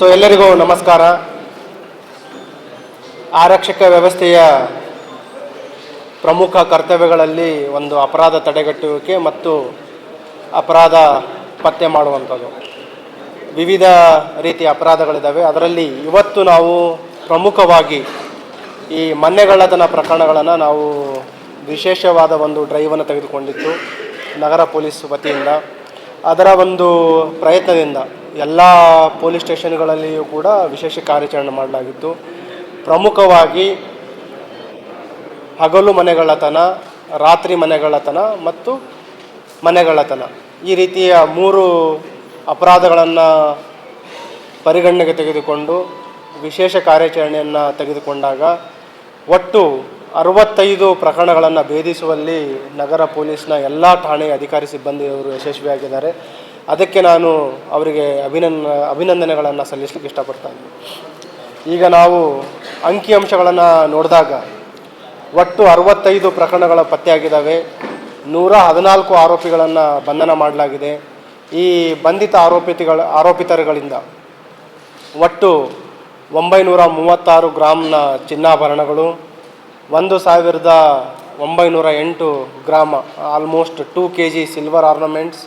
So ಎಲ್ಲರಿಗೂ ನಮಸ್ಕಾರ. ಆರಕ್ಷಕ ವ್ಯವಸ್ಥೆಯ ಪ್ರಮುಖ ಕರ್ತವ್ಯಗಳಲ್ಲಿ ಒಂದು ಅಪರಾಧ ತಡೆಗಟ್ಟುವಿಕೆ ಮತ್ತು ಅಪರಾಧ ಪತ್ತೆ ಮಾಡುವಂಥದ್ದು. ವಿವಿಧ ರೀತಿಯ ಅಪರಾಧಗಳಿದ್ದಾವೆ. ಅದರಲ್ಲಿ ಇವತ್ತು ನಾವು ಪ್ರಮುಖವಾಗಿ ಈ ಮನೆಗಳ್ಳತನ ಪ್ರಕರಣಗಳನ್ನು ನಾವು ವಿಶೇಷವಾದ ಒಂದು ಡ್ರೈವನ್ನು ತೆಗೆದುಕೊಂಡಿತ್ತು ನಗರ ಪೊಲೀಸ್ ವತಿಯಿಂದ. ಅದರ ಒಂದು ಪ್ರಯತ್ನದಿಂದ ಎಲ್ಲ ಪೊಲೀಸ್ ಸ್ಟೇಷನ್ಗಳಲ್ಲಿಯೂ ಕೂಡ ವಿಶೇಷ ಕಾರ್ಯಾಚರಣೆ ಮಾಡಲಾಗಿತ್ತು. ಪ್ರಮುಖವಾಗಿ ಹಗಲು ಮನೆಗಳತನ ರಾತ್ರಿ ಮನೆಗಳತನ ಮತ್ತು ಮನೆಗಳತನ ಈ ರೀತಿಯ ಮೂರು ಅಪರಾಧಗಳನ್ನು ಪರಿಗಣನೆಗೆ ತೆಗೆದುಕೊಂಡು ವಿಶೇಷ ಕಾರ್ಯಾಚರಣೆಯನ್ನು ತೆಗೆದುಕೊಂಡಾಗ ಒಟ್ಟು ಅರವತ್ತೈದು ಪ್ರಕರಣಗಳನ್ನು ಭೇದಿಸುವಲ್ಲಿ ನಗರ ಪೊಲೀಸ್ನ ಎಲ್ಲ ಠಾಣೆಯ ಅಧಿಕಾರಿ ಸಿಬ್ಬಂದಿಯವರು ಯಶಸ್ವಿಯಾಗಿದ್ದಾರೆ. ಅದಕ್ಕೆ ನಾನು ಅವರಿಗೆ ಅಭಿನಂದ, ಅಭಿನಂದನೆಗಳನ್ನು ಸಲ್ಲಿಸಲಿಕ್ಕೆ ಇಷ್ಟಪಡ್ತಾ ಈಗ ನಾವು ಅಂಕಿಅಂಶಗಳನ್ನು ನೋಡಿದಾಗ ಒಟ್ಟು ಅರವತ್ತೈದು ಪ್ರಕರಣಗಳ ಪತ್ತೆಯಾಗಿದ್ದಾವೆ ನೂರ ಹದಿನಾಲ್ಕು ಆರೋಪಿಗಳನ್ನು ಬಂಧನ ಮಾಡಲಾಗಿದೆ. ಈ ಬಂಧಿತ ಆರೋಪಿತಗಳ, ಆರೋಪಿತರುಗಳಿಂದ ಒಟ್ಟು ಒಂಬೈನೂರ ಮೂವತ್ತಾರು ಗ್ರಾಮ್ನ ಚಿನ್ನಾಭರಣಗಳು, ಒಂದು ಸಾವಿರದ ಒಂಬೈನೂರ ಎಂಟು ಗ್ರಾಮ almost two K G silver ornaments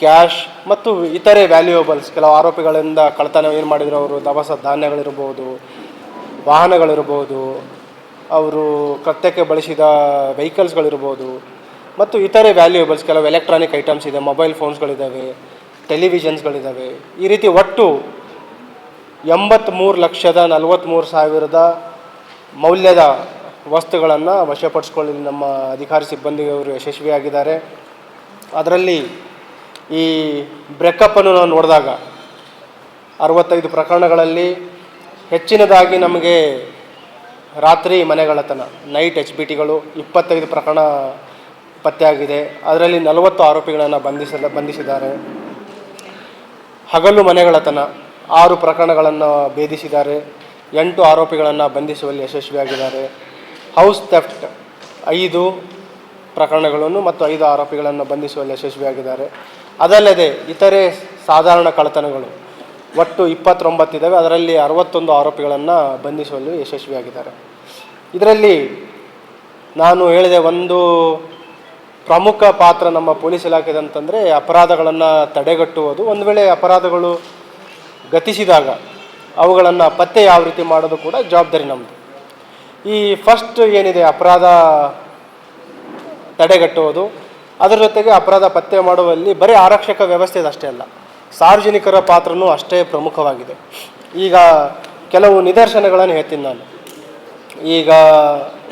cash ಮತ್ತು ಇತರೆ ವ್ಯಾಲ್ಯೂಯಬಲ್ಸ್, ಕೆಲವು ಆರೋಪಿಗಳಿಂದ ಕಳ್ತನ ಏನು ಮಾಡಿದ್ರು ಅವರು, ದವಸ ಧಾನ್ಯಗಳಿರ್ಬೋದು, ವಾಹನಗಳಿರ್ಬೋದು, ಅವರು ಕೃತ್ಯಕ್ಕೆ ಬಳಸಿದ ವೆಹಿಕಲ್ಸ್ಗಳಿರ್ಬೋದು, ಮತ್ತು ಇತರೆ ವ್ಯಾಲ್ಯೂಯಬಲ್ಸ್, ಕೆಲವು ಎಲೆಕ್ಟ್ರಾನಿಕ್ ಐಟಮ್ಸ್ ಇದೆ, ಮೊಬೈಲ್ ಫೋನ್ಸ್ಗಳಿದ್ದಾವೆ ಟೆಲಿವಿಷನ್ಸ್ಗಳಿದ್ದಾವೆ ಈ ರೀತಿ ಒಟ್ಟು ಎಂಬತ್ತ್ಮೂರು ಲಕ್ಷದ ನಲವತ್ತ್ಮೂರು ಸಾವಿರದ ಮೌಲ್ಯದ ವಸ್ತುಗಳನ್ನು ವಶಪಡಿಸ್ಕೊಳ್ಳಿ ನಮ್ಮ ಅಧಿಕಾರಿ ಸಿಬ್ಬಂದಿಯವರು ಯಶಸ್ವಿಯಾಗಿದ್ದಾರೆ. ಅದರಲ್ಲಿ ಈ ಬ್ರೇಕಪ್ಪನ್ನು ನಾವು ನೋಡಿದಾಗ ಅರವತ್ತೈದು ಪ್ರಕರಣಗಳಲ್ಲಿ ಹೆಚ್ಚಿನದಾಗಿ ನಮಗೆ ರಾತ್ರಿ ಮನೆಗಳತನ ನೈಟ್ ಎಚ್ ಬಿ ಟಿಗಳು ಇಪ್ಪತ್ತೈದು ಪ್ರಕರಣ ಪತ್ತೆಯಾಗಿದೆ. ಅದರಲ್ಲಿ ನಲವತ್ತು ಆರೋಪಿಗಳನ್ನು ಬಂಧಿಸಲ, ಬಂಧಿಸಿದ್ದಾರೆ. ಹಗಲು ಮನೆಗಳತನ ಆರು ಪ್ರಕರಣಗಳನ್ನು ಭೇದಿಸಿದ್ದಾರೆ. ಎಂಟು ಆರೋಪಿಗಳನ್ನು ಬಂಧಿಸುವಲ್ಲಿ ಯಶಸ್ವಿಯಾಗಿದ್ದಾರೆ. ಹೌಸ್ ಥೆಫ್ಟ್ ಐದು ಪ್ರಕರಣಗಳನ್ನು ಮತ್ತು ಐದು ಆರೋಪಿಗಳನ್ನು ಬಂಧಿಸುವಲ್ಲಿ ಯಶಸ್ವಿಯಾಗಿದ್ದಾರೆ. ಅದಲ್ಲದೆ ಇತರೆ ಸಾಧಾರಣ ಕಳ್ಳತನಗಳು, ಒಟ್ಟು ಇಪ್ಪತ್ತೊಂಬತ್ತಿದ್ದಾವೆ. ಅದರಲ್ಲಿ ಅರವತ್ತೊಂದು ಆರೋಪಿಗಳನ್ನು ಬಂಧಿಸುವಲ್ಲಿ ಯಶಸ್ವಿಯಾಗಿದ್ದಾರೆ. ಇದರಲ್ಲಿ ನಾನು ಹೇಳಿದೆ, ಒಂದು ಪ್ರಮುಖ ಪಾತ್ರ ನಮ್ಮ ಪೊಲೀಸ್ ಇಲಾಖೆದ ಅಂತಂದರೆ ಅಪರಾಧಗಳನ್ನು ತಡೆಗಟ್ಟುವುದು. ಒಂದು ವೇಳೆ ಅಪರಾಧಗಳು ಗತಿಸಿದಾಗ ಅವುಗಳನ್ನು ಪತ್ತೆ ಯಾವ ರೀತಿ ಮಾಡೋದು ಕೂಡ ಜವಾಬ್ದಾರಿ ನಮ್ಮದು ಈ ಫಸ್ಟ್ ಏನಿದೆ, ಅಪರಾಧ ತಡೆಗಟ್ಟುವುದು. ಅದರ ಜೊತೆಗೆ ಅಪರಾಧ ಪತ್ತೆ ಮಾಡುವಲ್ಲಿ ಬರೀ ಆರಕ್ಷಕ ವ್ಯವಸ್ಥೆ ಅಷ್ಟೇ ಅಲ್ಲ, ಸಾರ್ವಜನಿಕರ ಪಾತ್ರನೂ ಅಷ್ಟೇ ಪ್ರಮುಖವಾಗಿದೆ. ಈಗ ಕೆಲವು ನಿದರ್ಶನಗಳನ್ನು ಹೇಳ್ತೀನಿ ನಾನು. ಈಗ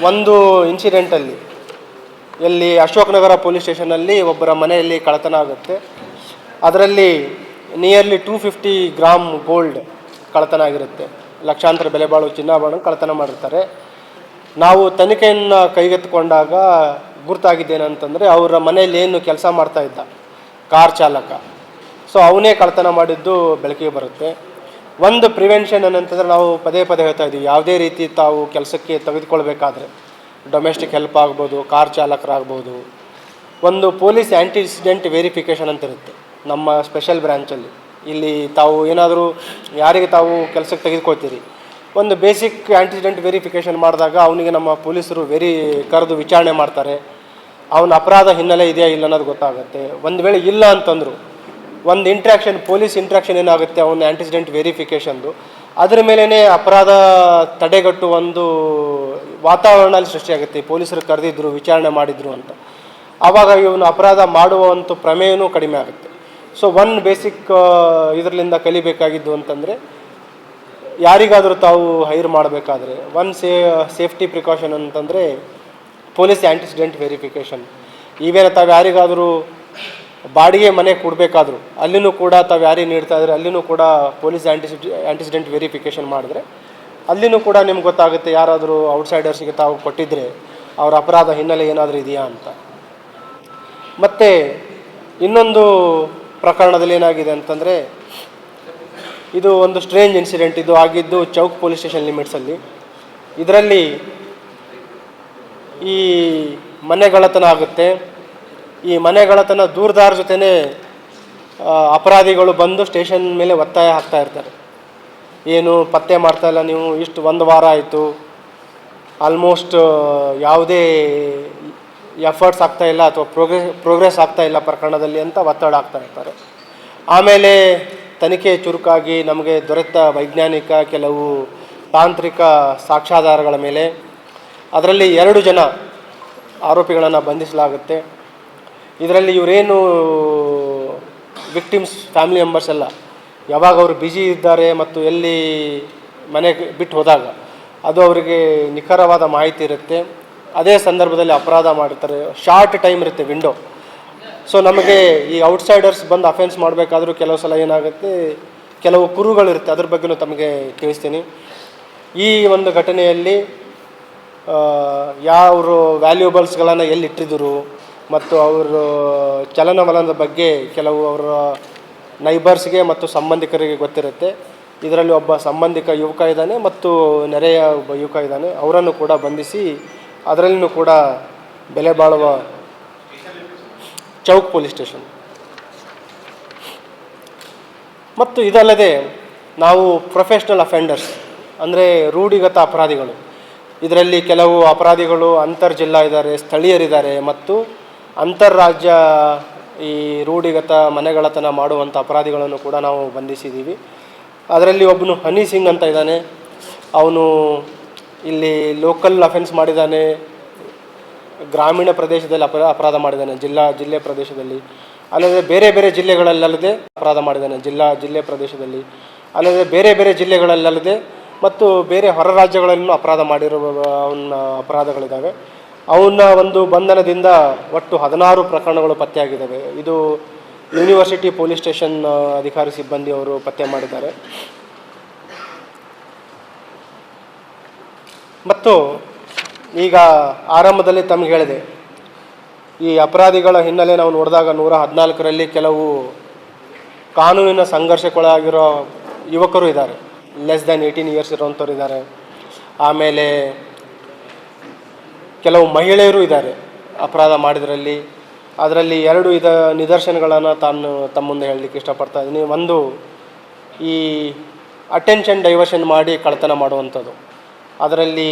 ಒಂದು ಇನ್ಸಿಡೆಂಟಲ್ಲಿ ಎಲ್ಲಿ ಅಶೋಕನಗರ ಪೊಲೀಸ್ ಸ್ಟೇಷನಲ್ಲಿ ಒಬ್ಬರ ಮನೆಯಲ್ಲಿ ಕಳತನ ಆಗುತ್ತೆ. ಅದರಲ್ಲಿ nearly two fifty gram gold ಕಳತನ ಆಗಿರುತ್ತೆ. ಲಕ್ಷಾಂತರ ಬೆಲೆ ಬಾಳುವ ಚಿನ್ನಾಭರಣ ಕಳತನ ಮಾಡಿರ್ತಾರೆ. ನಾವು ತನಿಖೆಯನ್ನು ಕೈಗೆತ್ತಿಕೊಂಡಾಗ ಗುರ್ತಾಗಿದ್ದೇನಂತಂದರೆ ಅವರ ಮನೆಯಲ್ಲಿ ಏನು ಕೆಲಸ ಮಾಡ್ತಾ ಇದ್ದ ಕಾರ್ ಚಾಲಕ. ಸೊ ಅವನೇ ಕಳ್ತನ ಮಾಡಿದ್ದು ಬೆಳಕಿಗೆ ಬರುತ್ತೆ. ಒಂದು ಪ್ರಿವೆನ್ಷನ್ ಏನಂತಂದರೆ ನಾವು ಪದೇ ಪದೇ ಹೇಳ್ತಾ ಇದ್ದೀವಿ. ಯಾವುದೇ ರೀತಿ ತಾವು ಕೆಲಸಕ್ಕೆ ತೆಗೆದುಕೊಳ್ಬೇಕಾದ್ರೆ ಡೊಮೆಸ್ಟಿಕ್ ಹೆಲ್ಪ್ ಆಗ್ಬೋದು, ಕಾರ್ ಚಾಲಕರಾಗ್ಬೋದು. ಒಂದು ಪೊಲೀಸ್ ಆ್ಯಂಟಿಸಿಡೆಂಟ್ ವೆರಿಫಿಕೇಷನ್ ಅಂತ ಇರುತ್ತೆ ನಮ್ಮ ಸ್ಪೆಷಲ್ ಬ್ರ್ಯಾಂಚಲ್ಲಿ ಇಲ್ಲಿ ತಾವು ಏನಾದರೂ ಯಾರಿಗೆ ತಾವು ಕೆಲಸಕ್ಕೆ ತೆಗೆದುಕೊಳ್ತೀರಿ. ಒಂದು ಬೇಸಿಕ್ ಆ್ಯಂಟಿಸಿಡೆಂಟ್ ವೆರಿಫಿಕೇಷನ್ ಮಾಡಿದಾಗ ಅವನಿಗೆ ನಮ್ಮ ಪೊಲೀಸರು ವೆರಿ ಕರೆದು ವಿಚಾರಣೆ ಮಾಡ್ತಾರೆ. ಅವನ ಅಪರಾಧ ಹಿನ್ನೆಲೆ ಇದೆಯಾ ಇಲ್ಲ ಅನ್ನೋದು ಗೊತ್ತಾಗುತ್ತೆ. ಒಂದು ವೇಳೆ ಇಲ್ಲ ಅಂತಂದರು, ಒಂದು ಇಂಟ್ರ್ಯಾಕ್ಷನ್ ಪೊಲೀಸ್ ಇಂಟ್ರ್ಯಾಕ್ಷನ್ ಏನಾಗುತ್ತೆ ಅವನ ಆ್ಯಂಟಿಸಿಡೆಂಟ್ ವೆರಿಫಿಕೇಷನ್ದು ಅದ್ರ ಮೇಲೇ ಅಪರಾಧ ತಡೆಗಟ್ಟು ಒಂದು ವಾತಾವರಣ ಅಲ್ಲಿ ಸೃಷ್ಟಿಯಾಗುತ್ತೆ ಪೊಲೀಸರು ಕರೆದಿದ್ರು, ವಿಚಾರಣೆ ಮಾಡಿದ್ರು ಅಂತ. ಆವಾಗ ಇವನು ಅಪರಾಧ ಮಾಡುವಂಥ ಪ್ರಮೇಯನೂ ಕಡಿಮೆ ಆಗುತ್ತೆ. ಸೊ ಒನ್ ಬೇಸಿಕ್ ಇದರಲ್ಲಿಂದ ಕಲಿಬೇಕಾಗಿದ್ದು ಅಂತಂದರೆ, ಯಾರಿಗಾದರೂ ತಾವು ಹೈರ್ ಮಾಡಬೇಕಾದ್ರೆ ಒನ್ ಸೇ ಸೇಫ್ಟಿ ಪ್ರಿಕಾಷನ್ ಅಂತಂದರೆ ಪೊಲೀಸ್ ಆ್ಯಂಟಿಸಿಡೆಂಟ್ ವೆರಿಫಿಕೇಷನ್. ಈವೇನ ತಾವು ಯಾರಿಗಾದರೂ ಬಾಡಿಗೆ ಮನೆ ಕೊಡಬೇಕಾದ್ರು, ಅಲ್ಲಿನೂ ಕೂಡ ತಾವು ಯಾರಿಗೆ ನೀಡ್ತಾ ಇದ್ರೆ ಅಲ್ಲಿನೂ ಕೂಡ ಪೊಲೀಸ್ ಆ್ಯಂಟಿಸಿಡ್ ಆ್ಯಂಟಿಸಿಡೆಂಟ್ ವೆರಿಫಿಕೇಷನ್ ಮಾಡಿದ್ರೆ, ಅಲ್ಲಿನೂ ಕೂಡ ನಿಮ್ಗೆ ಗೊತ್ತಾಗುತ್ತೆ ಯಾರಾದರೂ ಔಟ್ಸೈಡರ್ಸಿಗೆ ತಾವು ಕೊಟ್ಟಿದ್ದರೆ ಅವರ ಅಪರಾಧ ಹಿನ್ನೆಲೆ ಏನಾದರೂ ಇದೆಯಾ ಅಂತ. ಮತ್ತು ಇನ್ನೊಂದು ಪ್ರಕರಣದಲ್ಲಿ ಏನಾಗಿದೆ ಅಂತಂದರೆ, ಇದು ಒಂದು ಸ್ಟ್ರೇಂಜ್ ಇನ್ಸಿಡೆಂಟ್, ಇದು ಆಗಿದ್ದು ಚೌಕ್ ಪೊಲೀಸ್ ಸ್ಟೇಷನ್ ಲಿಮಿಟ್ಸಲ್ಲಿ. ಇದರಲ್ಲಿ ಈ ಮನೆಗಳತನ ಆಗುತ್ತೆ. ಈ ಮನೆಗಳತನ ದೂರದಾರ ಜೊತೆನೇ ಅಪರಾಧಿಗಳು ಬಂದು ಸ್ಟೇಷನ್ ಮೇಲೆ ಒತ್ತಾಯ ಹಾಕ್ತಾ ಇರ್ತಾರೆ. ಏನು ಪತ್ತೆ ಮಾಡ್ತಾ ಇಲ್ಲ ನೀವು, ಇಷ್ಟು ಒಂದು ವಾರ ಆಯಿತು. ಆಲ್ಮೋಸ್ಟ್ ಯಾವುದೇ ಎಫರ್ಟ್ಸ್ ಆಗ್ತಾ ಇಲ್ಲ ಅಥವಾ ಪ್ರೋಗ್ರೆಸ್ ಪ್ರೋಗ್ರೆಸ್ ಆಗ್ತಾ ಇಲ್ಲ ಪ್ರಕರಣದಲ್ಲಿ ಅಂತ ಒತ್ತಡ ಆಗ್ತಾ ಇರ್ತಾರೆ. ಆಮೇಲೆ ತನಿಖೆ ಚುರುಕಾಗಿ ನಮಗೆ ದೊರೆತ ವೈಜ್ಞಾನಿಕ, ಕೆಲವು ತಾಂತ್ರಿಕ ಸಾಕ್ಷ್ಯಾಧಾರಗಳ ಮೇಲೆ ಅದರಲ್ಲಿ ಎರಡು ಜನ ಆರೋಪಿಗಳನ್ನು ಬಂಧಿಸಲಾಗುತ್ತೆ. ಇದರಲ್ಲಿ ಇವರೇನು ವಿಕ್ಟಿಮ್ಸ್, ಫ್ಯಾಮಿಲಿ ಮೆಂಬರ್ಸ್ ಎಲ್ಲ ಯಾವಾಗ ಅವರು ಬ್ಯುಸಿ ಇದ್ದಾರೆ ಮತ್ತು ಎಲ್ಲಿ ಮನೆಗೆ ಬಿಟ್ಟು ಹೋದಾಗ ಅದು ಅವರಿಗೆ ನಿಖರವಾದ ಮಾಹಿತಿ ಇರುತ್ತೆ. ಅದೇ ಸಂದರ್ಭದಲ್ಲಿ ಅಪರಾಧ ಮಾಡಿರ್ತಾರೆ. ಶಾರ್ಟ್ ಟೈಮ್ ಇರುತ್ತೆ ವಿಂಡೋ. ಸೊ ನಮಗೆ ಈ ಔಟ್ಸೈಡರ್ಸ್ ಬಂದು ಅಫೆನ್ಸ್ ಮಾಡಬೇಕಾದ್ರೂ ಕೆಲವು ಸಲ ಏನಾಗುತ್ತೆ, ಕೆಲವು ಕುರುಗಳಿರುತ್ತೆ. ಅದ್ರ ಬಗ್ಗೆನೂ ತಮಗೆ ತಿಳಿಸ್ತೀನಿ. ಈ ಒಂದು ಘಟನೆಯಲ್ಲಿ ಯಾವರು ವ್ಯಾಲ್ಯೂಬಲ್ಸ್ಗಳನ್ನು ಎಲ್ಲಿ ಇಟ್ಟಿದ್ದರು ಮತ್ತು ಅವರು ಚಲನವಲನದ ಬಗ್ಗೆ ಕೆಲವು ಅವರ ನೈಬರ್ಸ್ಗೆ ಮತ್ತು ಸಂಬಂಧಿಕರಿಗೆ ಗೊತ್ತಿರುತ್ತೆ. ಇದರಲ್ಲಿ ಒಬ್ಬ ಸಂಬಂಧಿಕ ಯುವಕ ಇದ್ದಾನೆ ಮತ್ತು ನೆರೆಯ ಒಬ್ಬ ಯುವಕ ಇದ್ದಾನೆ. ಅವರನ್ನು ಕೂಡ ಬಂಧಿಸಿ ಅದರಲ್ಲಿನೂ ಕೂಡ ಬೆಲೆ ಬಾಳುವ ಚೌಕ್ ಪೊಲೀಸ್ ಸ್ಟೇಷನ್. ಮತ್ತು ಇದಲ್ಲದೆ ನಾವು ಪ್ರೊಫೆಷ್ನಲ್ ಅಫೆಂಡರ್ಸ್ ಅಂದರೆ ರೂಢಿಗತ ಅಪರಾಧಿಗಳು. ಇದರಲ್ಲಿ ಕೆಲವು ಅಪರಾಧಿಗಳು ಅಂತರ್ ಜಿಲ್ಲಾ ಇದ್ದಾರೆ, ಸ್ಥಳೀಯರಿದ್ದಾರೆ ಮತ್ತು ಅಂತಾರಾಜ್ಯ ಈ ರೂಢಿಗತ ಮನೆಗಳತನ ಮಾಡುವಂಥ ಅಪರಾಧಿಗಳನ್ನು ಕೂಡ ನಾವು ಬಂಧಿಸಿದ್ದೀವಿ. ಅದರಲ್ಲಿ ಒಬ್ಬನು ಹನಿ ಸಿಂಗ್ ಅಂತ ಇದ್ದಾನೆ. ಅವನು ಇಲ್ಲಿ ಲೋಕಲ್ ಅಫೆನ್ಸ್ ಮಾಡಿದ್ದಾನೆ. ಗ್ರಾಮೀಣ ಪ್ರದೇಶದಲ್ಲಿ ಅಪರ, ಅಪರಾಧ ಮಾಡಿದ್ದಾನೆ, ಜಿಲ್ಲಾ, ಜಿಲ್ಲೆ ಪ್ರದೇಶದಲ್ಲಿ. ಅಲ್ಲದೆ ಬೇರೆ ಬೇರೆ ಜಿಲ್ಲೆಗಳಲ್ಲದೆ ಅಪರಾಧ ಮಾಡಿದ್ದಾನೆ, ಜಿಲ್ಲಾ, ಜಿಲ್ಲೆ ಪ್ರದೇಶದಲ್ಲಿ. ಅಲ್ಲದೆ ಬೇರೆ ಬೇರೆ ಜಿಲ್ಲೆಗಳಲ್ಲದೆ ಮತ್ತು ಬೇರೆ ಹೊರ ರಾಜ್ಯಗಳಲ್ಲೂ ಅಪರಾಧ ಮಾಡಿರುವ ಅವನ ಅಪರಾಧಗಳಿದ್ದಾವೆ. ಅವನ ಒಂದು ಬಂಧನದಿಂದ ಒಟ್ಟು ಹದಿನಾರು ಪ್ರಕರಣಗಳು ಪತ್ತೆಯಾಗಿದ್ದಾವೆ. ಇದು ಯೂನಿವರ್ಸಿಟಿ ಪೊಲೀಸ್ ಸ್ಟೇಷನ್ ಅಧಿಕಾರಿ ಸಿಬ್ಬಂದಿ ಅವರು ಪತ್ತೆ ಮಾಡಿದ್ದಾರೆ. ಮತ್ತು ಈಗ ಆರಂಭದಲ್ಲಿ ತಮಗೆ ಹೇಳಿದೆ, ಈ ಅಪರಾಧಿಗಳ ಹಿನ್ನೆಲೆ ನಾವು ನೋಡಿದಾಗ ನೂರ ಹದಿನಾಲ್ಕರಲ್ಲಿ ಕೆಲವು ಕಾನೂನಿನ ಸಂಘರ್ಷಕ್ಕೊಳಗಾಗಿರೋ ಯುವಕರು ಇದ್ದಾರೆ. ಲೆಸ್ ದ್ಯಾನ್ ಏಯ್ಟೀನ್ ಇಯರ್ಸ್ ಇರೋವಂಥವ್ರು ಇದ್ದಾರೆ. ಆಮೇಲೆ ಕೆಲವು ಮಹಿಳೆಯರು ಇದ್ದಾರೆ ಅಪರಾಧ ಮಾಡಿದ್ರಲ್ಲಿ. ಅದರಲ್ಲಿ ಎರಡು ಇದ ನಿದರ್ಶನಗಳನ್ನು ತಾನು ತಮ್ಮ ಮುಂದೆ ಹೇಳಲಿಕ್ಕೆ ಇಷ್ಟಪಡ್ತಾ ಇದ್ದೀನಿ. ಒಂದು ಈ ಅಟೆನ್ಷನ್ ಡೈವರ್ಷನ್ ಮಾಡಿ ಕಳ್ತನ ಮಾಡುವಂಥದ್ದು. ಅದರಲ್ಲಿ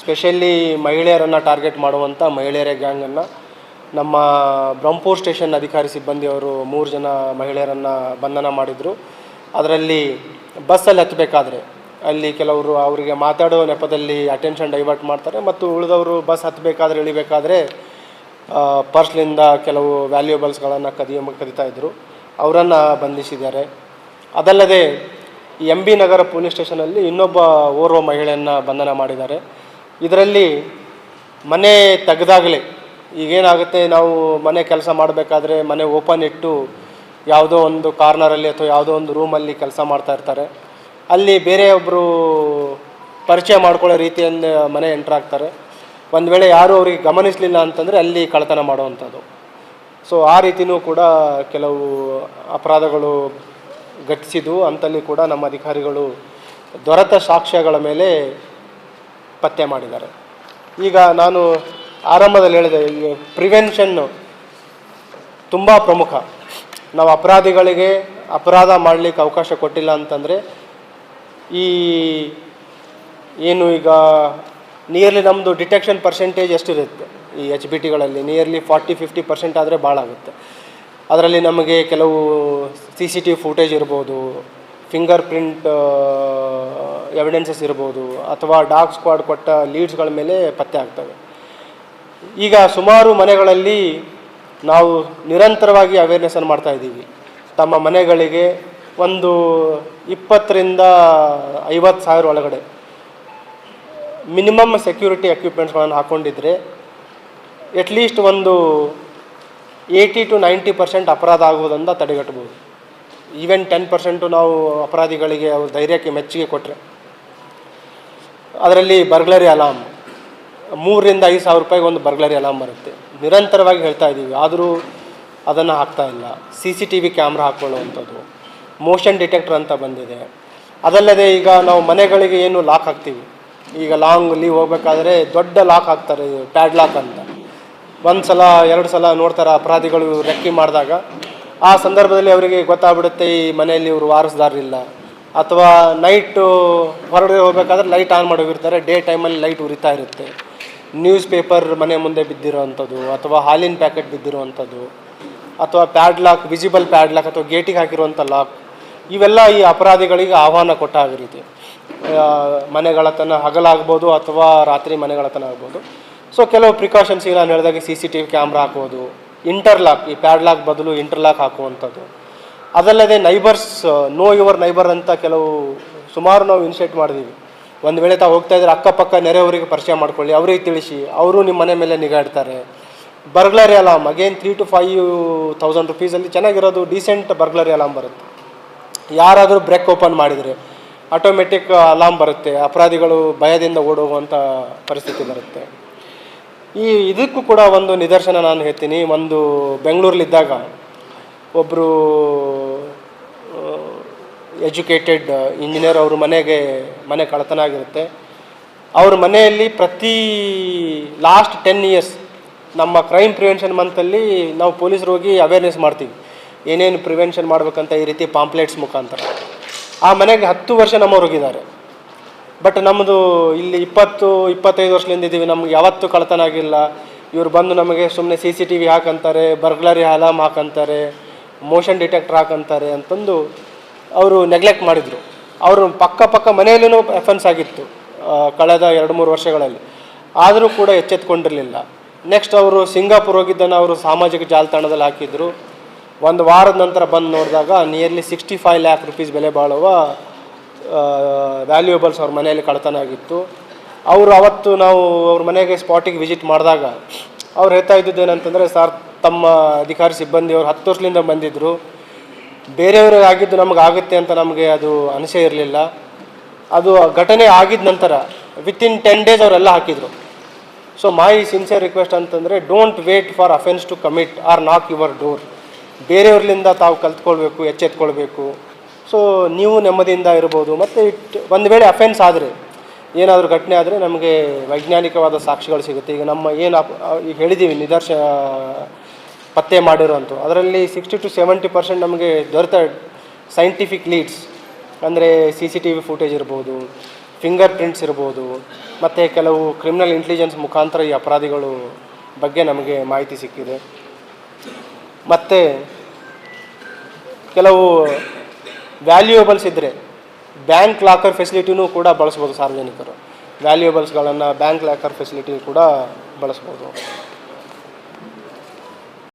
ಸ್ಪೆಷಲಿ ಮಹಿಳೆಯರನ್ನು ಟಾರ್ಗೆಟ್ ಮಾಡುವಂಥ ಮಹಿಳೆಯರ ಗ್ಯಾಂಗನ್ನು ನಮ್ಮ ಬ್ರಹ್ಮಪುರ್ ಸ್ಟೇಷನ್ ಅಧಿಕಾರಿ ಸಿಬ್ಬಂದಿಯವರು ಮೂರು ಜನ ಮಹಿಳೆಯರನ್ನು ಬಂಧನ ಮಾಡಿದರು. ಅದರಲ್ಲಿ ಬಸ್ಸಲ್ಲಿ ಹತ್ತಬೇಕಾದ್ರೆ ಅಲ್ಲಿ ಕೆಲವರು ಅವರಿಗೆ ಮಾತಾಡೋ ನೆಪದಲ್ಲಿ ಅಟೆನ್ಷನ್ ಡೈವರ್ಟ್ ಮಾಡ್ತಾರೆ ಮತ್ತು ಉಳಿದವರು ಬಸ್ ಹತ್ತಬೇಕಾದ್ರೆ ಇಳಿಬೇಕಾದ್ರೆ ಪರ್ಸ್ಲಿಂದ ಕೆಲವು ವ್ಯಾಲ್ಯೂಬಲ್ಸ್ಗಳನ್ನು ಕದಿಯ ಕದಿತಾ ಇದ್ದರು ಅವರನ್ನು ಬಂಧಿಸಿದ್ದಾರೆ. ಅದಲ್ಲದೆ ಎಂ ಬಿ ನಗರ ಪೊಲೀಸ್ ಸ್ಟೇಷನಲ್ಲಿ ಇನ್ನೊಬ್ಬ ಓರ್ವ ಮಹಿಳೆಯನ್ನು ಬಂಧನ ಮಾಡಿದ್ದಾರೆ. ಇದರಲ್ಲಿ ಮನೆ ತೆಗೆದಾಗಲೇ ಈಗೇನಾಗುತ್ತೆ, ನಾವು ಮನೆ ಕೆಲಸ ಮಾಡಬೇಕಾದ್ರೆ ಮನೆ ಓಪನ್ ಇಟ್ಟು ಯಾವುದೋ ಒಂದು ಕಾರ್ನರಲ್ಲಿ ಅಥವಾ ಯಾವುದೋ ಒಂದು ರೂಮಲ್ಲಿ ಕೆಲಸ ಮಾಡ್ತಾ ಇರ್ತಾರೆ. ಅಲ್ಲಿ ಬೇರೆಯೊಬ್ಬರು ಪರಿಚಯ ಮಾಡ್ಕೊಳ್ಳೋ ರೀತಿಯಿಂದ ಮನೆ ಎಂಟ್ರ್ ಆಗ್ತಾರೆ. ಒಂದು ವೇಳೆ ಯಾರೂ ಅವರಿಗೆ ಗಮನಿಸಲಿಲ್ಲ ಅಂತಂದರೆ ಅಲ್ಲಿ ಕಳ್ಳತನ ಮಾಡುವಂಥದ್ದು. ಸೊ ಆ ರೀತಿಯೂ ಕೂಡ ಕೆಲವು ಅಪರಾಧಗಳು ಘಟಿಸಿದ್ವು ಅಂತಲ್ಲಿ ಕೂಡ ನಮ್ಮ ಅಧಿಕಾರಿಗಳು ದೊರೆತ ಸಾಕ್ಷ್ಯಗಳ ಮೇಲೆ ಪತ್ತೆ ಮಾಡಿದ್ದಾರೆ. ಈಗ ನಾನು ಆರಂಭದಲ್ಲಿ ಹೇಳಿದೆ ಪ್ರಿವೆನ್ಷನ್ನು ತುಂಬ ಪ್ರಮುಖ. ನಾವು ಅಪರಾಧಿಗಳಿಗೆ ಅಪರಾಧ ಮಾಡಲಿಕ್ಕೆ ಅವಕಾಶ ಕೊಟ್ಟಿಲ್ಲ ಅಂತಂದರೆ ಈ ಏನು ಈಗ ನಿಯರ್ಲಿ ನಮ್ಮದು ಡಿಟೆಕ್ಷನ್ ಪರ್ಸೆಂಟೇಜ್ ಎಷ್ಟಿರುತ್ತೆ ಈ ಎಚ್ ಬಿ ಟಿಗಳಲ್ಲಿ ನಿಯರ್ಲಿ ಫಾರ್ಟಿ ಫಿಫ್ಟಿ ಪರ್ಸೆಂಟ್ ಆದರೆ ಭಾಳ ಆಗುತ್ತೆ. ಅದರಲ್ಲಿ ನಮಗೆ ಕೆಲವು ಸಿ ಸಿ ಟಿ ಫುಟೇಜ್ ಇರ್ಬೋದು ಫಿಂಗರ್ ಪ್ರಿಂಟ್ ಎವಿಡೆನ್ಸಸ್ ಇರ್ಬೋದು, ಅಥವಾ ಡಾಗ್ ಸ್ಕ್ವಾಡ್ ಕೊಟ್ಟ ಲೀಡ್ಸ್ಗಳ ಮೇಲೆ ಪತ್ತೆ ಆಗ್ತವೆ. ಈಗ ಸುಮಾರು ಮನೆಗಳಲ್ಲಿ ನಾವು ನಿರಂತರವಾಗಿ ಅವೇರ್ನೆಸ್ಸನ್ನು ಮಾಡ್ತಾ ಇದ್ದೀವಿ. ತಮ್ಮ ಮನೆಗಳಿಗೆ ಒಂದು ಇಪ್ಪತ್ತರಿಂದ ಐವತ್ತು ಸಾವಿರ ಒಳಗಡೆ ಮಿನಿಮಮ್ ಸೆಕ್ಯೂರಿಟಿ ಎಕ್ವಿಪ್ಮೆಂಟ್ಸ್ಗಳನ್ನು ಹಾಕ್ಕೊಂಡಿದ್ರೆ ಎಟ್ಲೀಸ್ಟ್ ಒಂದು ಏಯ್ಟಿ ಟು ನೈಂಟಿ ಪರ್ಸೆಂಟ್ ಅಪರಾಧ ಆಗುವುದನ್ನು ತಡೆಗಟ್ಬೋದು ಈವನ್ ಟೆನ್ ಪರ್ಸೆಂಟು ನಾವು ಅಪರಾಧಿಗಳಿಗೆ ಅವ್ರ ಧೈರ್ಯಕ್ಕೆ ಮೆಚ್ಚುಗೆ ಕೊಟ್ಟರೆ ಅದರಲ್ಲಿ ಬರ್ಗ್ಲರಿ ಅಲಾರ್ಮ್ ಮೂರರಿಂದ ಐದು ಸಾವಿರ ರೂಪಾಯಿಗೆ ಒಂದು ಬರ್ಗ್ಲರಿ ಅಲಾರ್ಮ್ ಬರುತ್ತೆ. ನಿರಂತರವಾಗಿ ಹೇಳ್ತಾ ಇದ್ದೀವಿ. ಆದರೂ ಅದನ್ನು ಹಾಕ್ತಾ ಇಲ್ಲ. C C T V camera ಹಾಕ್ಕೊಳ್ಳುವಂಥದ್ದು motion detector ಅಂತ ಬಂದಿದೆ. ಅದಲ್ಲದೆ ಈಗ ನಾವು ಮನೆಗಳಿಗೆ ಏನು ಲಾಕ್ ಹಾಕ್ತೀವಿ. ಈಗ ಲಾಂಗ್ ಲೀವ್ ಹೋಗಬೇಕಾದ್ರೆ ದೊಡ್ಡ ಲಾಕ್ ಹಾಕ್ತಾರೆ ಪ್ಯಾಡ್ ಲಾಕ್ ಅಂತ. ಒಂದು ಸಲ ಎರಡು ಸಲ ನೋಡ್ತಾರೆ ಅಪರಾಧಿಗಳು ರೆಕ್ಕಿ ಮಾಡಿದಾಗ. ಆ ಸಂದರ್ಭದಲ್ಲಿ ಅವರಿಗೆ ಗೊತ್ತಾಗ್ಬಿಡುತ್ತೆ, ಈ ಮನೆಯಲ್ಲಿ ಇವರು ವಾರಸ್ದಾರರಿಲ್ಲ. ಅಥವಾ ನೈಟು ಹೊರಗಡೆ ಹೋಗಬೇಕಾದ್ರೆ ಲೈಟ್ ಆನ್ ಮಾಡೋಗಿರ್ತಾರೆ ಡೇ ಟೈಮಲ್ಲಿ ಲೈಟ್ ಉರಿತಾ ಇರುತ್ತೆ. ನ್ಯೂಸ್ ಪೇಪರ್ ಮನೆ ಮುಂದೆ ಬಿದ್ದಿರೋವಂಥದ್ದು, ಅಥವಾ ಹಾಲಿನ ಪ್ಯಾಕೆಟ್ ಬಿದ್ದಿರುವಂಥದ್ದು, ಅಥವಾ pad lock visible pad lock ಅಥವಾ ಗೇಟಿಗೆ ಹಾಕಿರುವಂಥ ಲಾಕ್ ಇವೆಲ್ಲ ಈ ಅಪರಾಧಿಗಳಿಗೆ ಆಹ್ವಾನ ಕೊಟ್ಟ ರೀತಿ. ಮನೆಗಳತನ ಹಗಲಾಗ್ಬೋದು ಅಥವಾ ರಾತ್ರಿ ಮನೆಗಳತನ ಆಗ್ಬೋದು. ಸೊ ಕೆಲವು ಪ್ರಿಕಾಷನ್ಸ್ ನಾನು ಹೇಳಿದಾಗ C C T V camera ಹಾಕೋದು ಇಂಟರ್ಲಾಕ್ ಈ ಪ್ಯಾಡ್ ಲಾಕ್ ಬದಲು ಇಂಟರ್ಲಾಕ್ ಹಾಕುವಂಥದ್ದು. ಅದಲ್ಲದೆ ನೈಬರ್ಸ್, ನೋ ಯುವರ್ ನೈಬರ್ ಅಂತ ಕೆಲವು ಸುಮಾರು ನಾವು ಇನಿಷಿಯೇಟ್ ಮಾಡಿದ್ದೀವಿ ಒಂದು ವೇಳೆ ತಾವು ಹೋಗ್ತಾ ಇದ್ರೆ ಅಕ್ಕಪಕ್ಕ ನೆರೆಯವರಿಗೆ ಪರಿಚಯ ಮಾಡ್ಕೊಳ್ಳಿ, ಅವ್ರಿಗೆ ತಿಳಿಸಿ, ಅವರು ನಿಮ್ಮ ಮನೆ ಮೇಲೆ ನಿಗಾ ಇಡ್ತಾರೆ. Burglary alarm again three to five thousand ರುಪೀಸಲ್ಲಿ ಚೆನ್ನಾಗಿರೋದು ಡೀಸೆಂಟ್ ಬರ್ಗ್ಲರಿ ಅಲಾಮ್ ಬರುತ್ತೆ. ಯಾರಾದರೂ ಬ್ರೇಕ್ ಓಪನ್ ಮಾಡಿದರೆ ಆಟೋಮೆಟಿಕ್ ಅಲಾರ್ಮ್ ಬರುತ್ತೆ, ಅಪರಾಧಿಗಳು ಭಯದಿಂದ ಓಡೋಗುವಂಥ ಪರಿಸ್ಥಿತಿ ಬರುತ್ತೆ. ಈ ಇದಕ್ಕೂ ಕೂಡ ಒಂದು ನಿದರ್ಶನ ನಾನು ಹೇಳ್ತೀನಿ, ಒಂದು ಬೆಂಗಳೂರಲ್ಲಿದ್ದಾಗ ಒಬ್ಬರು ಎಜುಕೇಟೆಡ್ ಇಂಜಿನಿಯರ್ ಅವ್ರ ಮನೆಗೆ ಮನೆ ಕಳತನ ಆಗಿರುತ್ತೆ. ಅವ್ರ ಮನೆಯಲ್ಲಿ ಪ್ರತಿ ಲಾಸ್ಟ್ ಟೆನ್ ಇಯರ್ಸ್ ನಮ್ಮ ಕ್ರೈಮ್ ಪ್ರಿವೆನ್ಷನ್ ಮಂತಲ್ಲಿ ನಾವು ಪೊಲೀಸರು ಹೋಗಿ ಅವೇರ್ನೆಸ್ ಮಾಡ್ತೀವಿ. ಏನೇನು ಪ್ರಿವೆನ್ಷನ್ ಮಾಡಬೇಕಂತ ಈ ರೀತಿ ಪಾಂಪ್ಲೆಟ್ಸ್ ಮುಖಾಂತರ. ಆ ಮನೆಗೆ ಹತ್ತು ವರ್ಷ ನಮ್ಮವ್ರು ಹೋಗಿದ್ದಾರೆ. ಬಟ್ ನಮ್ಮದು ಇಲ್ಲಿ ಇಪ್ಪತ್ತು, ಇಪ್ಪತ್ತೈದು ವರ್ಷದಿಂದ ಇದ್ದೀವಿ. ನಮ್ಗೆ ಯಾವತ್ತೂ ಕಳತನ ಆಗಿಲ್ಲ. ಇವ್ರು ಬಂದು ನಮಗೆ ಸುಮ್ಮನೆ ಸಿ ಸಿ ಟಿ ವಿ ಹಾಕಂತಾರೆ ಬರ್ಗ್ಲರಿ ಅಲಾರ್ಮ್ ಹಾಕಂತಾರೆ ಮೋಷನ್ ಡಿಟೆಕ್ಟರ್ ಹಾಕಂತಾರೆ ಅಂತಂದು ಅವರು ನೆಗ್ಲೆಕ್ಟ್ ಮಾಡಿದರು. ಅವರು ಪಕ್ಕ ಪಕ್ಕ ಮನೆಯಲ್ಲೂ ಎಫೆನ್ಸ್ ಆಗಿತ್ತು ಕಳೆದ ಎರಡು ಮೂರು ವರ್ಷಗಳಲ್ಲಿ. ಆದರೂ ಕೂಡ ಎಚ್ಚೆತ್ಕೊಂಡಿರಲಿಲ್ಲ. ನೆಕ್ಸ್ಟ್ ಅವರು ಸಿಂಗಾಪುರ್ ಹೋಗಿದ್ದನ್ನು ಅವರು ಸಾಮಾಜಿಕ ಜಾಲತಾಣದಲ್ಲಿ ಹಾಕಿದ್ರು. ಒಂದು ವಾರದ ನಂತರ ಬಂದು ನೋಡಿದಾಗ nearly sixty five lakh rupees ಬೆಲೆ ಬಾಳುವ ವ್ಯಾಲ್ಯೂಯಬಲ್ಸ್ ಅವ್ರ ಮನೆಯಲ್ಲಿ ಕಳತನ ಆಗಿತ್ತು. ಅವರು ಅವತ್ತು ನಾವು ಅವ್ರ ಮನೆಗೆ ಸ್ಪಾಟಿಗೆ ವಿಸಿಟ್ ಮಾಡಿದಾಗ ಅವ್ರು ಹೇಳ್ತಾ ಇದ್ದಿದ್ದು ಏನಂತಂದರೆ ಸರ್ ತಮ್ಮ ಅಧಿಕಾರಿ ಸಿಬ್ಬಂದಿ ಅವರು ಹತ್ತು ವರ್ಷದಿಂದ ಬಂದಿದ್ದರು ಬೇರೆಯವ್ರಿಗೆ ಆಗಿದ್ದು ನಮಗೆ ಆಗುತ್ತೆ ಅಂತ ನಮಗೆ ಅದು ಅನಿಸೇ ಇರಲಿಲ್ಲ. ಅದು ಘಟನೆ ಆಗಿದ ನಂತರ ವಿತಿನ್ ಟೆನ್ ಡೇಸ್ ಅವರೆಲ್ಲ ಹಾಕಿದರು. ಸೊ ಮೈ ಸಿನ್ಸಿಯರ್ ರಿಕ್ವೆಸ್ಟ್ ಅಂತಂದರೆ don't wait for offence to commit or knock your door ಬೇರೆಯವ್ರಲಿಂದ ತಾವು ಕಲ್ತ್ಕೊಳ್ಬೇಕು, ಎಚ್ಚೆತ್ಕೊಳ್ಬೇಕು. ಸೊ ನೀವು ನೆಮ್ಮದಿಯಿಂದ ಇರ್ಬೋದು ಮತ್ತು ಇಟ್, ಒಂದು ವೇಳೆ ಅಫೆನ್ಸ್ ಆದರೆ, ಏನಾದರೂ ಘಟನೆ ಆದರೆ ನಮಗೆ ವೈಜ್ಞಾನಿಕವಾದ ಸಾಕ್ಷಿಗಳು ಸಿಗುತ್ತೆ. ಈಗ ನಮ್ಮ ಏನು ಈಗ ಹೇಳಿದ್ದೀವಿ ನಿದರ್ಶ ಪತ್ತೆ ಮಾಡಿರೋಂಥ ಅದರಲ್ಲಿ ಸಿಕ್ಸ್ಟಿ ಟು ಸೆವೆಂಟಿ ಪರ್ಸೆಂಟ್ ನಮಗೆ ದೊರೆತ ಸೈಂಟಿಫಿಕ್ ಲೀಡ್ಸ್ ಅಂದರೆ C C T V footage ಇರ್ಬೋದು ಫಿಂಗರ್ ಪ್ರಿಂಟ್ಸ್ ಇರ್ಬೋದು, ಮತ್ತು ಕೆಲವು ಕ್ರಿಮಿನಲ್ ಇಂಟೆಲಿಜೆನ್ಸ್ ಮುಖಾಂತರ ಈ ಅಪರಾಧಿಗಳು ಬಗ್ಗೆ ನಮಗೆ ಮಾಹಿತಿ ಸಿಕ್ಕಿದೆ. ಮತ್ತು ಕೆಲವು ವ್ಯಾಲ್ಯೂಯಬಲ್ಸ್ ಇದ್ದರೆ ಬ್ಯಾಂಕ್ ಲಾಕರ್ ಫೆಸಿಲಿಟಿನೂ ಕೂಡ ಬಳಸ್ಬೋದು ಸಾರ್ವಜನಿಕರು. ವ್ಯಾಲ್ಯೂಯಬಲ್ಸ್ಗಳನ್ನು ಬ್ಯಾಂಕ್ ಲಾಕರ್ ಫೆಸಿಲಿಟಿ ಕೂಡ ಬಳಸ್ಬೋದು.